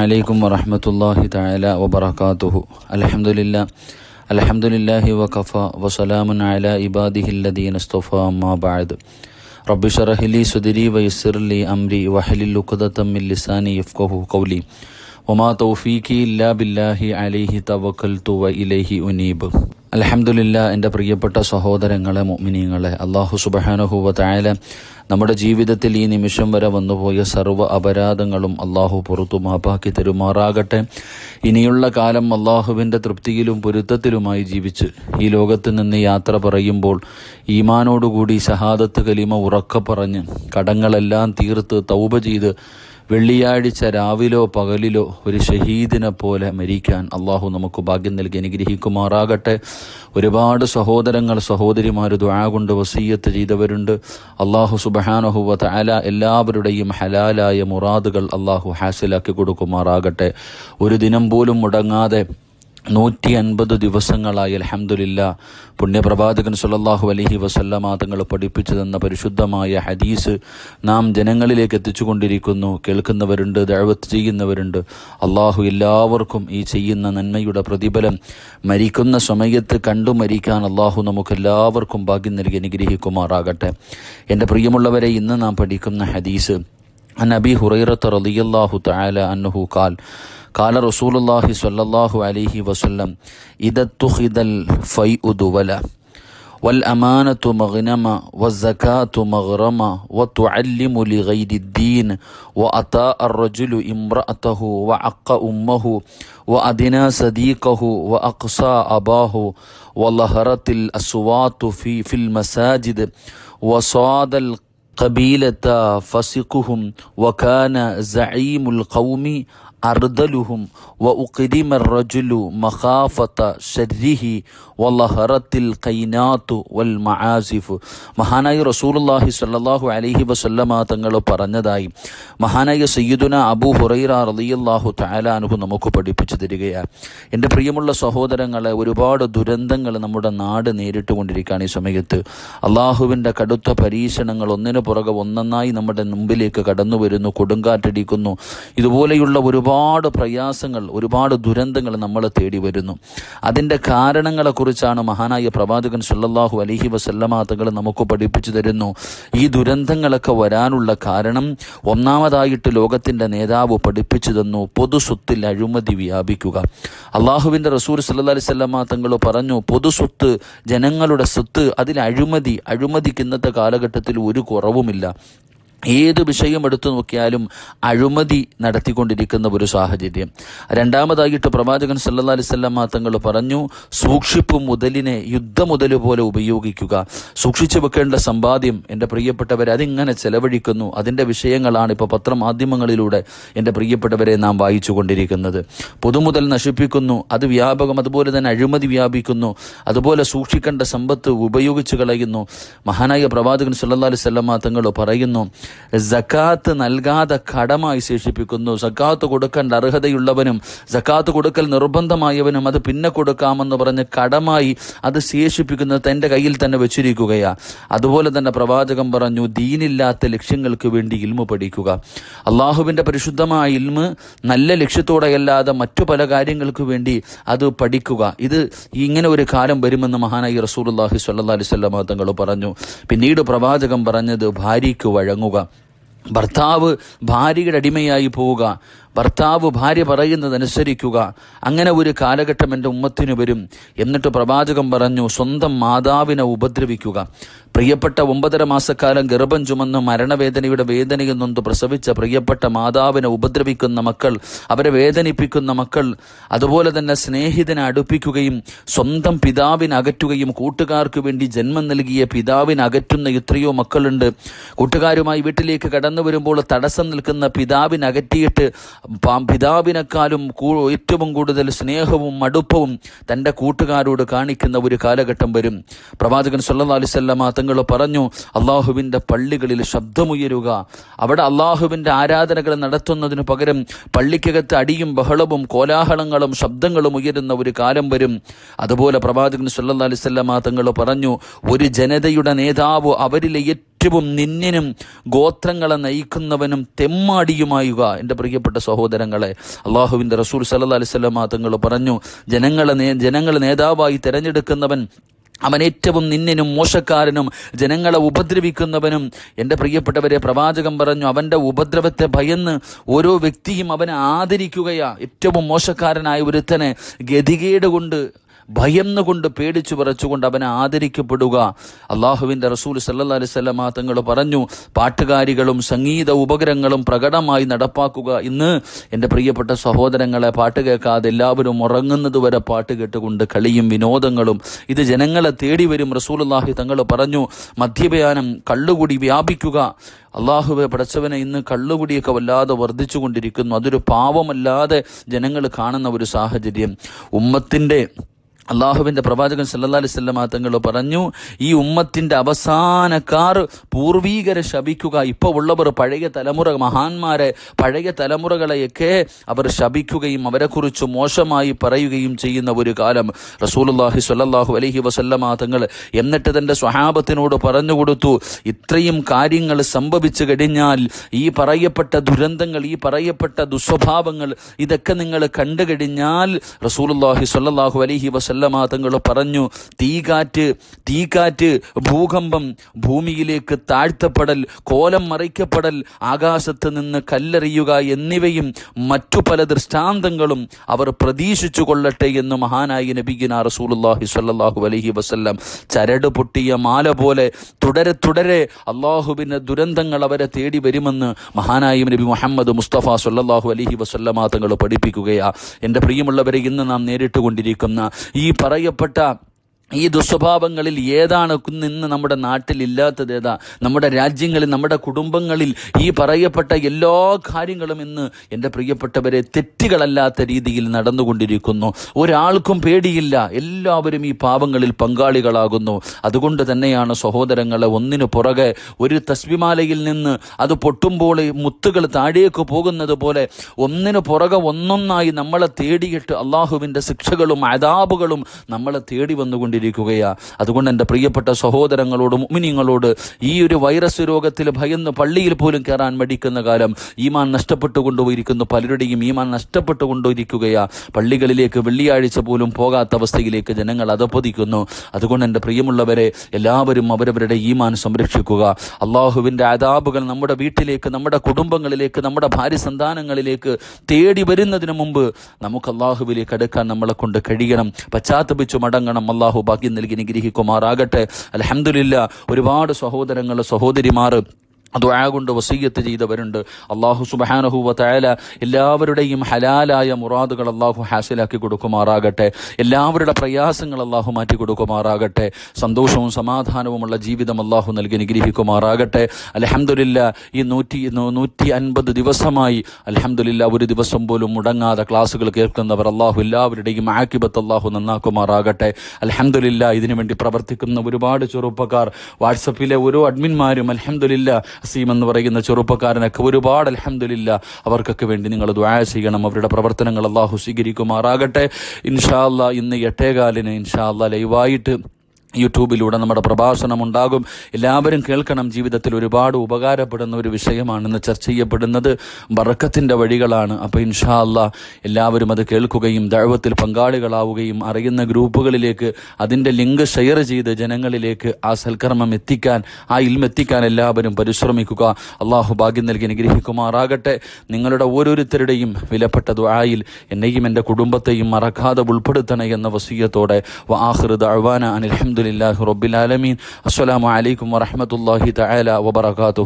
അലൈക്കും വറഹമത്തല്ലാഹി തല വബർക്കാത്തുഹു അലഹമുല്ല അലഹമുല്ലാഹി വഖഫ വസലാമുൻ അല ഇബാദിഹില്ലദീൻ അസ്തഫ അമ്മാബാദ് റബ്ബിഷറഹ്ലി സുദിരി വയസ്സിർലി അംരി വഹലിൽ ഉഖദത്തമ്മിൽ ലിസാനി യഫ്കഹു കൗലി ഒമാ തൗഫീഖി ഇല്ലാ ബില്ലാഹി അലിഹി തവക്കൽ തുവ ഇലഹി ഉനീബ്. അലഹമുല്ല എന്റെ പ്രിയപ്പെട്ട സഹോദരങ്ങളെ മുമിനിങ്ങളെ അള്ളാഹു സുബഹാനുഹൂവത്തായാല നമ്മുടെ ജീവിതത്തിൽ ഈ നിമിഷം വരെ വന്നുപോയ സർവ അപരാധങ്ങളും അള്ളാഹു പുറത്തു മാപ്പാക്കി തരുമാറാകട്ടെ. ഇനിയുള്ള കാലം അള്ളാഹുവിന്റെ തൃപ്തിയിലും പൊരുത്തത്തിലുമായി ജീവിച്ച് ഈ ലോകത്ത് നിന്ന് യാത്ര പറയുമ്പോൾ ഈമാനോടുകൂടി ഷഹാദത്ത് കലിമ ഉറക്ക പറഞ്ഞ് കടങ്ങളെല്ലാം തീർത്ത് തൗബ ചെയ്ത് വെള്ളിയാഴ്ച രാവിലോ പകലിലോ ഒരു ഷഹീദിനെ പോലെ മരിക്കാൻ അള്ളാഹു നമുക്ക് ഭാഗ്യം നൽകി അനുഗ്രഹിക്കുമാറാകട്ടെ. ഒരുപാട് സഹോദരങ്ങൾ സഹോദരിമാർ ദ്വാ കൊണ്ട് വസീയത്ത് ചെയ്തവരുണ്ട്. അള്ളാഹു സുബഹാനഹുവ തആല എല്ലാവരുടെയും ഹലാലായ മുറാദുകൾ അള്ളാഹു ഹാസിലാക്കി കൊടുക്കുമാറാകട്ടെ. ഒരു ദിനം പോലും മുടങ്ങാതെ നൂറ്റി അൻപത് ദിവസങ്ങളായി അലഹമുല്ല പുണ്യപ്രവാചകൻ സുല്ലാഹു അലഹി വസല്ലമ തങ്ങൾ പഠിപ്പിച്ചു തന്ന പരിശുദ്ധമായ ഹദീസ് നാം ജനങ്ങളിലേക്ക് എത്തിച്ചുകൊണ്ടിരിക്കുന്നു. കേൾക്കുന്നവരുണ്ട് ദഴവത്ത് ചെയ്യുന്നവരുണ്ട്. അള്ളാഹു എല്ലാവർക്കും ഈ ചെയ്യുന്ന നന്മയുടെ പ്രതിഫലം മരിക്കുന്ന സമയത്ത് കണ്ടു മരിക്കാൻ അള്ളാഹു നമുക്ക് എല്ലാവർക്കും ഭാഗ്യം നൽകി അനുഗ്രഹിക്കുമാറാകട്ടെ. എന്റെ പ്രിയമുള്ളവരെ ഇന്ന് നാം പഠിക്കുന്ന ഹദീസ് عن أبي هريرة رضي الله تعالى عنه قال قال رسول الله صلى الله عليه وسلم إذا اتخذ الفيء دولا والأمانة مغنما والزكاة مغرما وتعلم لغير الدين وأطاء الرجل امرأته وعق أمه وأدنى صديقه وأقصى أباه وظهرت الأصوات في, في المساجد وصاد قبيلة فسقهم وكان زعيم القوم അർദലുഹും വ ഉഖിദിമർ റജുലു മഖാഫത്ത ഷരിഹി ലഹറത്തിൽ കൈനാത്തു വൽ മഹാസിഫു മഹാനായ റസൂലുള്ളാഹി സല്ലാഹു അലഹി വസല്ലമ തങ്ങൾ പറഞ്ഞതായി മഹാനായ സയ്യിദുന അബു ഹുറൈറ റലിയല്ലാഹു തലാനുഹു നമുക്ക് പഠിപ്പിച്ചു തരികയാണ്. എന്റെ പ്രിയമുള്ള സഹോദരങ്ങളെ ഒരുപാട് ദുരന്തങ്ങൾ നമ്മുടെ നാട് നേരിട്ട് കൊണ്ടിരിക്കുകയാണ് ഈ സമയത്ത്. അള്ളാഹുവിന്റെ കടുത്ത പരീക്ഷണങ്ങൾ ഒന്നിനു പുറകെ ഒന്നായി നമ്മുടെ മുമ്പിലേക്ക് കടന്നു വരുന്നു കൊടുങ്കാറ്റടിക്കുന്നു. ഇതുപോലെയുള്ള ഒരുപാട് പ്രയാസങ്ങൾ ഒരുപാട് ദുരന്തങ്ങൾ നമ്മൾ തേടി വരുന്നു. അതിന്റെ കാരണങ്ങളെക്കുറിച്ചാണ് മഹാനായ പ്രവാചകൻ സല്ലല്ലാഹു അലഹി വസല്ലമാതകൾ നമുക്ക് പഠിപ്പിച്ചു തരുന്നു. ഈ ദുരന്തങ്ങളൊക്കെ വരാനുള്ള കാരണം ഒന്നാമതായിട്ട് ലോകത്തിന്റെ നേതാവ് പഠിപ്പിച്ചു തന്നു പൊതുസ്വത്തിൽ അഴിമതി വ്യാപിക്കുക. അള്ളാഹുവിന്റെ റസൂർ സല്ലല്ലാഹു അലൈഹി തങ്ങൾ പറഞ്ഞു പൊതുസ്വത്ത് ജനങ്ങളുടെ സ്വത്ത് അതിൽ അഴിമതി അഴിമതിക്ക് ഇന്നത്തെ കാലഘട്ടത്തിൽ ഒരു കുറവുമില്ല. ഏത് വിഷയം എടുത്തു നോക്കിയാലും അഴിമതി നടത്തിക്കൊണ്ടിരിക്കുന്ന ഒരു സാഹചര്യം. രണ്ടാമതായിട്ട് പ്രവാചകൻ സല്ലാ അലൈഹി വസല്ലമ തങ്ങൾ പറഞ്ഞു സൂക്ഷിപ്പ് മുതലിനെ യുദ്ധ യുദ്ധമുതൽ പോലെ ഉപയോഗിക്കുക. സൂക്ഷിച്ചു വെക്കേണ്ട സമ്പാദ്യം എന്റെ പ്രിയപ്പെട്ടവർ അതിങ്ങനെ ചെലവഴിക്കുന്നു. അതിന്റെ വിഷയങ്ങളാണ് ഇപ്പോൾ പത്രമാധ്യമങ്ങളിലൂടെ എന്റെ പ്രിയപ്പെട്ടവരെ നാം വായിച്ചു കൊണ്ടിരിക്കുന്നത്. പൊതുമുതൽ നശിപ്പിക്കുന്നു അത് വ്യാപകം അതുപോലെ തന്നെ അഴിമതി വ്യാപിക്കുന്നു അതുപോലെ സൂക്ഷിക്കേണ്ട സമ്പത്ത് ഉപയോഗിച്ച് കളയുന്നു. മഹാനായ പ്രവാചകൻ സല്ലാ അലൈഹി വസല്ലമ തങ്ങൾ പറയുന്നു സക്കാത്ത് നൽകാതെ കടമായി ശേഷിപ്പിക്കുന്നു. സക്കാത്ത് കൊടുക്കേണ്ട അർഹതയുള്ളവനും സക്കാത്ത് കൊടുക്കൽ നിർബന്ധമായവനും അത് പിന്നെ കൊടുക്കാമെന്ന് പറഞ്ഞ് കടമായി അത് ശേഷിപ്പിക്കുന്നത് തന്റെ കയ്യിൽ തന്നെ വെച്ചിരിക്കുകയാ. അതുപോലെ തന്നെ പ്രവാചകം പറഞ്ഞു ദീനില്ലാത്ത ലക്ഷ്യങ്ങൾക്ക് വേണ്ടി ഇൽമു പഠിക്കുക. അള്ളാഹുവിന്റെ പരിശുദ്ധമായ ഇൽമ് നല്ല ലക്ഷ്യത്തോടെയല്ലാതെ മറ്റു പല കാര്യങ്ങൾക്ക് വേണ്ടി അത് പഠിക്കുക. ഇത് ഇങ്ങനെ ഒരു കാലം വരുമെന്ന് മഹാനായി റസൂലുള്ളാഹി അള്ളാഹി അലൈഹി വസല്ലം തങ്ങൾ പറഞ്ഞു. പിന്നീട് പ്രവാചകം പറഞ്ഞത് ഭാര്യയ്ക്ക് വഴങ്ങുക. ഭർത്താവ് ഭാര്യയുടെ അടിമയായി പോവുക. ഭർത്താവ് ഭാര്യ പറയുന്നതനുസരിക്കുക. അങ്ങനെ ഒരു കാലഘട്ടം എന്റെ ഉമ്മത്തിന് വരും. എന്നിട്ട് പ്രവാചകം പറഞ്ഞു സ്വന്തം മാതാവിനെ ഉപദ്രവിക്കുക. പ്രിയപ്പെട്ട ഒമ്പതര മാസക്കാലം ഗർഭം ചുമന്ന് മരണവേദനയുടെ വേദനയിൽ നൊന്ത് പ്രസവിച്ച പ്രിയപ്പെട്ട മാതാവിനെ ഉപദ്രവിക്കുന്ന മക്കൾ അവരെ വേദനിപ്പിക്കുന്ന മക്കൾ അതുപോലെ തന്നെ സ്നേഹിതനെ അടുപ്പിക്കുകയും സ്വന്തം പിതാവിനെ അകറ്റുകയും കൂട്ടുകാർക്ക് വേണ്ടി ജന്മം നൽകിയ പിതാവിനെ അകറ്റുന്ന എത്രയോ മക്കളുണ്ട്. കൂട്ടുകാരുമായി വീട്ടിലേക്ക് കടന്നു വരുമ്പോൾ തടസ്സം നിൽക്കുന്ന പിതാവിനെ അകറ്റിയിട്ട് പിതാവിനേക്കാളും ഏറ്റവും കൂടുതൽ സ്നേഹവും അടുപ്പവും തന്റെ കൂട്ടുകാരോട് കാണിക്കുന്ന ഒരു കാലഘട്ടം വരും. പ്രവാചകൻ സല്ലാ അലൈഹി വസല്ലമ തങ്ങൾ പറഞ്ഞു അള്ളാഹുവിന്റെ പള്ളികളിൽ ശബ്ദമുയരുക. അവിടെ അള്ളാഹുവിന്റെ ആരാധനകൾ നടത്തുന്നതിന് പകരം പള്ളിക്കകത്ത് അടിയും ബഹളവും കോലാഹലങ്ങളും ശബ്ദങ്ങളും ഉയരുന്ന ഒരു കാലം വരും. അതുപോലെ പ്രവാചകൻ സല്ലാ അലൈഹി വസല്ലമ തങ്ങൾ പറഞ്ഞു ഒരു ജനതയുടെ നേതാവ് അവരിലെ ഏറ്റവും നിന്നിനും ഗോത്രങ്ങളെ നയിക്കുന്നവനും തെമ്മാടിയുമായുക. എന്റെ പ്രിയപ്പെട്ട സഹോദരങ്ങളെ അള്ളാഹുവിന്റെ റസൂൽ സല്ലാ അലിസ്വല്ലാ തങ്ങൾ പറഞ്ഞു ജനങ്ങളെ ജനങ്ങളെ നേതാവായി തിരഞ്ഞെടുക്കുന്നവൻ അവൻ ഏറ്റവും നിന്നിനും മോശക്കാരനും ജനങ്ങളെ ഉപദ്രവിക്കുന്നവനും. എന്റെ പ്രിയപ്പെട്ടവരെ പ്രവാചകം പറഞ്ഞു അവന്റെ ഉപദ്രവത്തെ ഭയന്ന് ഓരോ വ്യക്തിയും അവനെ ആദരിക്കുകയാ. ഏറ്റവും മോശക്കാരനായ ഒരുത്തനെ ഗതികേട് കൊണ്ട് ഭയന്നുകൊണ്ട് പേടിച്ചു പറച്ചുകൊണ്ട് അവനെ ആദരിക്കപ്പെടുക. അള്ളാഹുവിന്റെ റസൂൽ സല്ലാ അലിസ്വല്ലാ തങ്ങൾ പറഞ്ഞു പാട്ടുകാരികളും സംഗീത ഉപകരണങ്ങളും പ്രകടമായി നടപ്പാക്കുക ഇന്ന് എന്റെ പ്രിയപ്പെട്ട സഹോദരങ്ങളെ പാട്ട് കേൾക്കാതെ എല്ലാവരും ഉറങ്ങുന്നത് വരെ പാട്ട് കേട്ടുകൊണ്ട് കളിയും വിനോദങ്ങളും ഇത് ജനങ്ങളെ തേടി വരും. റസൂലുള്ളാഹി തങ്ങൾ പറഞ്ഞു മദ്യപാനം കള്ളുകൂടി വ്യാപിക്കുക. അള്ളാഹുവെ പടച്ചവനെ ഇന്ന് കള്ളുകുടിയൊക്കെ വല്ലാതെ വർദ്ധിച്ചു കൊണ്ടിരിക്കുന്നു അതൊരു പാവമല്ലാതെ ജനങ്ങൾ കാണുന്ന ഒരു സാഹചര്യം. ഉമ്മത്തിന്റെ അള്ളാഹുവിന്റെ പ്രവാചകൻ സല്ലാ അലൈഹി സ്വല്ലമ തങ്ങൾ പറഞ്ഞു ഈ ഉമ്മത്തിന്റെ അവസാനക്കാർ പൂർവീകരെ ശപിക്കുക. ഇപ്പോൾ ഉള്ളവർ പഴയ തലമുറ മഹാന്മാരെ പഴയ തലമുറകളെയൊക്കെ അവർ ശപിക്കുകയും അവരെക്കുറിച്ച് മോശമായി പറയുകയും ചെയ്യുന്ന ഒരു കാലം. റസൂലുല്ലാഹി സ്വല്ലാഹു അലൈഹി വസല്ലമ തങ്ങൾ എന്നിട്ട് തന്റെ സ്വഹാബത്തിനോട് പറഞ്ഞു കൊടുത്തു ഇത്രയും കാര്യങ്ങൾ സംഭവിച്ചു കഴിഞ്ഞാൽ ഈ പറയപ്പെട്ട ദുരന്തങ്ങൾ ഈ പറയപ്പെട്ട ദുസ്വഭാവങ്ങൾ ഇതൊക്കെ നിങ്ങൾ കണ്ടു കഴിഞ്ഞാൽ റസൂലുല്ലാഹി അലഹി അലൈഹി വസല്ലമ തങ്ങൾ പറഞ്ഞു തീകാറ്റ് തീകാറ്റ് ഭൂകമ്പം ഭൂമിയിലേക്ക് താഴ്ത്തപ്പെടൽ കോലം മറിക്കപ്പെടൽ ആകാശത്ത് നിന്ന് കല്ലെറിയുക എന്നിവയും മറ്റു പല ദൃഷ്ടാന്തങ്ങളും അവർ പ്രതീക്ഷിച്ചു കൊള്ളട്ടെ എന്ന് മഹാനായ നബിഗിന റസൂലുല്ലാഹി സ്വല്ലല്ലാഹു അലഹി വസ്ല്ലാം ചരട് പൊട്ടിയ മാല പോലെ തുടരെ തുടരെ അള്ളാഹുവിന്റെ ദുരന്തങ്ങൾ അവരെ തേടി വരുമെന്ന് മഹാനായ നബി മുഹമ്മദ് മുസ്തഫ സല്ലല്ലാഹു അലഹി വസല്ലമ തങ്ങൾ പഠിപ്പിക്കുകയാണ് എന്റെ പ്രിയമുള്ളവരെ ഇന്ന് നാം നേരിട്ടുകൊണ്ടിരിക്കുന്ന ഈ പറയപ്പെട്ട ഈ ദുസ്വഭാവങ്ങളിൽ ഏതാണ് ഇന്ന് നമ്മുടെ നാട്ടിൽ ഇല്ലാത്തത് ഏതാ? നമ്മുടെ രാജ്യങ്ങളിൽ നമ്മുടെ കുടുംബങ്ങളിൽ ഈ പറയപ്പെട്ട എല്ലാ കാര്യങ്ങളും ഇന്ന് എന്റെ പ്രിയപ്പെട്ടവരെ തെറ്റുകളല്ലാത്ത രീതിയിൽ നടന്നുകൊണ്ടിരിക്കുന്നു. ഒരാൾക്കും പേടിയില്ല. എല്ലാവരും ഈ പാവങ്ങളിൽ പങ്കാളികളാകുന്നു. അതുകൊണ്ട് തന്നെയാണ് സഹോദരങ്ങളെ ഒന്നിനു പുറകെ ഒരു തസ്വിമാലയിൽ നിന്ന് അത് പൊട്ടുമ്പോൾ മുത്തുകൾ താഴേക്ക് പോകുന്നത് പോലെ ഒന്നിനു പുറകെ ഒന്നൊന്നായി നമ്മളെ തേടിയിട്ട് അള്ളാഹുവിന്റെ ശിക്ഷകളും അതാബുകളും നമ്മളെ തേടി വന്നുകൊണ്ടിരിക്കുന്നു. കൊണ്ടിരിക്കുകയാ അതുകൊണ്ട് എന്റെ പ്രിയപ്പെട്ട സഹോദരങ്ങളോടും മുമിനിങ്ങളോട് ഈ ഒരു വൈറസ് രോഗത്തിൽ ഭയന്ന് പള്ളിയിൽ പോലും കയറാൻ മടിക്കുന്ന കാലം ഈമാൻ നഷ്ടപ്പെട്ടു കൊണ്ടുപോയിരിക്കുന്നു പലരുടെയും ഈമാൻ നഷ്ടപ്പെട്ടു കൊണ്ടുപോയിരിക്കുകയാണ് പള്ളികളിലേക്ക് വെള്ളിയാഴ്ച പോലും പോകാത്ത അവസ്ഥയിലേക്ക് ജനങ്ങൾ അതപ്പതിക്കുന്നു അതുകൊണ്ട് എന്റെ പ്രിയമുള്ളവരെ എല്ലാവരും അവരവരുടെ ഈമാൻ സംരക്ഷിക്കുക. അള്ളാഹുവിന്റെ അതാബുകൾ നമ്മുടെ വീട്ടിലേക്ക് നമ്മുടെ കുടുംബങ്ങളിലേക്ക് നമ്മുടെ ഭാര്യ സന്താനങ്ങളിലേക്ക് തേടി വരുന്നതിന് മുമ്പ് നമുക്ക് അള്ളാഹുവിലേക്ക് അടുക്കാൻ നമ്മളെ കൊണ്ട് കഴിയണം. പശ്ചാത്തപിച്ചു മടങ്ങണം അള്ളാഹു ഭാഗ്യം നൽകി നിഗ്രഹിക്കുമാറാകട്ടെ അലഹമില്ല ഒരുപാട് സഹോദരങ്ങൾ സഹോദരിമാർ ദുആ കൊണ്ട് വസീയത്ത് ചെയ്തവരുണ്ട്. അള്ളാഹു സുബഹാനഹുവ തയാല എല്ലാവരുടെയും ഹലാലായ മുറാദുകൾ അള്ളാഹു ഹാസിലാക്കി കൊടുക്കുമാറാകട്ടെ. എല്ലാവരുടെ പ്രയാസങ്ങൾ അള്ളാഹു മാറ്റി കൊടുക്കുമാറാകട്ടെ. സന്തോഷവും സമാധാനവുമുള്ള ജീവിതം അള്ളാഹു നൽകി നിഗ്രഹിക്കുമാറാകട്ടെ അലഹമുല്ല ഈ നൂറ്റി നൂറ്റി അൻപത് ദിവസമായി അലഹമുല്ല ഒരു ദിവസം പോലും മുടങ്ങാതെ ക്ലാസ്സുകൾ കേൾക്കുന്നവർ അള്ളാഹു എല്ലാവരുടെയും ആക്കിബത്ത് അള്ളാഹു നന്നാക്കുമാറാകട്ടെ. അലഹമുല്ല ഇതിനുവേണ്ടി പ്രവർത്തിക്കുന്ന ഒരുപാട് ചെറുപ്പക്കാർ വാട്സപ്പിലെ ഓരോ അഡ്മിന്മാരും അലഹമുല്ല അസീം എന്ന് പറയുന്ന ചെറുപ്പക്കാരനൊക്കെ ഒരുപാട് അലഹമില്ല അവർക്കൊക്കെ വേണ്ടി നിങ്ങൾ ദ്വായ ചെയ്യണം. അവരുടെ പ്രവർത്തനങ്ങൾ അള്ളാഹു സ്വീകരിക്കുമാറാകട്ടെ. ഇൻഷാ അല്ലാ ഇന്ന് എട്ടേകാലിന് ഇൻഷാ അല്ലാ ലൈവായിട്ട് യൂട്യൂബിലൂടെ നമ്മുടെ പ്രഭാഷണം ഉണ്ടാകും എല്ലാവരും കേൾക്കണം ജീവിതത്തിൽ ഒരുപാട് ഉപകാരപ്പെടുന്ന ഒരു വിഷയമാണ് ഇന്ന് ചർച്ച ചെയ്യപ്പെടുന്നത്. ബറക്കത്തിന്റെ വഴികളാണ്. അപ്പോൾ ഇൻഷാ അല്ലാ എല്ലാവരും അത് കേൾക്കുകയും ദൈവത്തിൽ പങ്കാളികളാവുകയും അറിയുന്ന ഗ്രൂപ്പുകളിലേക്ക് അതിന്റെ ലിങ്ക് ഷെയർ ചെയ്ത് ജനങ്ങളിലേക്ക് ആ സൽക്കർമ്മം എത്തിക്കാൻ ആ ഇൽമ എത്തിക്കാൻ എല്ലാവരും പരിശ്രമിക്കുക. അള്ളാഹു ഭാഗ്യം നൽകി അനുഗ്രഹിക്കുമാറാകട്ടെ. നിങ്ങളുടെ ഓരോരുത്തരുടെയും വിലപ്പെട്ട ദുആയിൽ എന്നെയും എന്റെ കുടുംബത്തെയും മറക്കാതെ ഉൾപ്പെടുത്തണേ എന്ന വസീയത്തോടെ. വാഹൃദ് അഴ്വാന الحمد رب العالمین السلام علیکم ورحمۃ اللہ تعالی وبرکاتہ